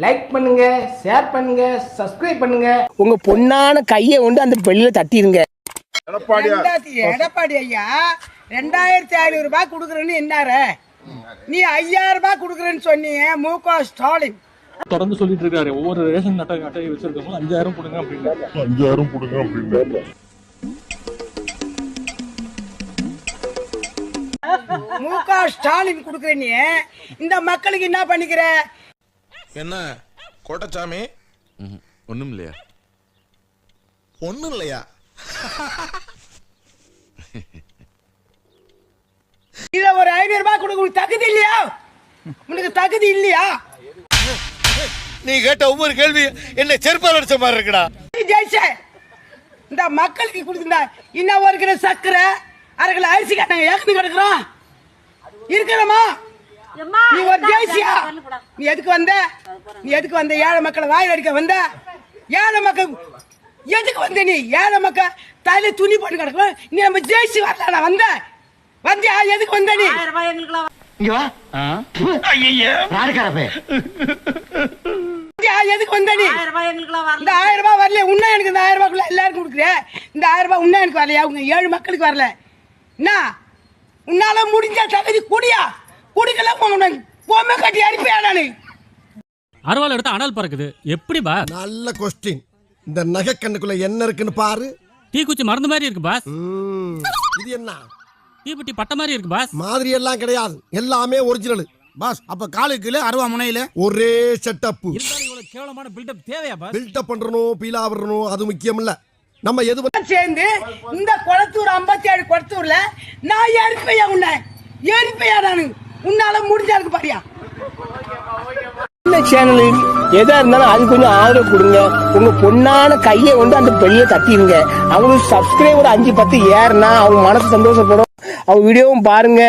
Like பண்ணுங்க share பண்ணுங்க subscribe பண்ணுங்க. உங்க பொண்ணான கையை கொண்டு அந்த பெல்லில தட்டிடுங்க. எடப்பாடி ஐயா ரெண்டாயிரத்தி ஐநூறு ரூபாய் கொடுக்குறேன்னு என்னாரு? நீ ஐயாயிரம் ரூபாய் கொடுக்குறேன்னு சொன்னீங்க மு க ஸ்டாலின். தொடர்ந்து சொல்லிட்டு இருக்காரு. ஒவ்வொரு ரேஷன் அட்டை அட்டையை வச்சிருக்கவங்க அஞ்சாயிரம் கொடுங்க அப்படின்னு அஞ்சாயிரம் கொடுங்க அப்படின்னு மு க ஸ்டாலின் கொடுக்குற நீ இந்த மக்களுக்கு என்ன பண்ணிக்கிற? என்ன? கோட்டச்சாமி? ஒண்ணும் இல்லையா ஒண்ணும் இல்லையா இத ஒரு ஐநூறு ரூபாய் கொடுக்க தகுதி இல்லையா? உனக்கு தகுதி இல்லையா? நீ கேட்ட ஒவ்வொரு கேள்வி என்ன செருப்பால் அடிச்ச மாதிரி இருக்குடா. நீ ஜெயிச்ச. இந்த மக்களுக்கு கொடுத்துருந்தா இன்னும் ஒரு கிலோ சக்கரை அரை கிலோ அரிசி கட்டாங்க ஏக்கத்து கிடக்குறோம். இருக்கிறோமா? ஜெயிச்சியா நீ எதுக்கு வந்த? நீ எதுக்கு வந்த? ஏழை மக்களை வாயில் அடிக்க வந்த? ஏழை மக்கள் எதுக்கு வந்த நீ? ஏழை மக்கள் தலையில துணி போட்டு கிடக்கும்? நீ நம்ம ஜெயிச்சு வரல நான் வந்த? வந்தியா? எதுக்கு வந்த நீ? வந்தியா? எதுக்கு வந்த நீ? இந்த ஆயிரம் ரூபாய் வரல உன்ன எனக்கு இந்த ஆயிரம் ரூபாய்க்குள்ள எல்லாருக்கும் கொடுக்குறேன் இந்த ஆயிரம் ரூபாய் உன்ன எனக்கு வரலையா? உங்க ஏழு மக்களுக்கு வரல. என்ன? உன்னால முடிஞ்ச தகுதி குடியா? குடிக்கல பொம்மை கட்டி அனுப்பியா நானு. அருவாள் எடுத்து அனல் பறக்குது. எப்படி பா? நல்ல கொஸ்டின் இந்த நகை கண்ணுக்குள்ள என்ன இருக்குன்னு பாரு. தீக்குச்சி மருந்து மாதிரி இருக்கு பாஸ். ம், இது என்ன? தீப்பெட்டி பட்ட மாதிரி இருக்கு பாஸ். மாதிரி எல்லாம் கிடையாது. எல்லாமே ஒரிஜினல் பாஸ் அப்ப காலுக்குல அருவா முனையில? ஒரே செட்டப் கேவலமான பில்டப் தேவையா பாஸ்? பில்டப் பண்றணும் பீலா விடணும் அது முக்கியம் இல்ல. நம்ம எது சேர்ந்து இந்த குளத்தூர் ஐம்பத்தி ஏழு குளத்தூர்ல நான் எரிப்பையா உன்னை. எரிப்பையா நானு. உன்னால முடிஞ்சா இருக்கு பாரியா? இந்த எதா இருந்தாலும் அது கொஞ்சம் ஆதரவு கொடுங்க. உங்க பொண்ணான கையை கொண்டு அந்த பெரிய தட்டிடுங்க. அவங்களுக்கு சப்ஸ்கிரைபர் அஞ்சு பத்து ஏறுனா அவங்க மனசு சந்தோஷப்படும். அவங்க வீடியோவும் பாருங்க.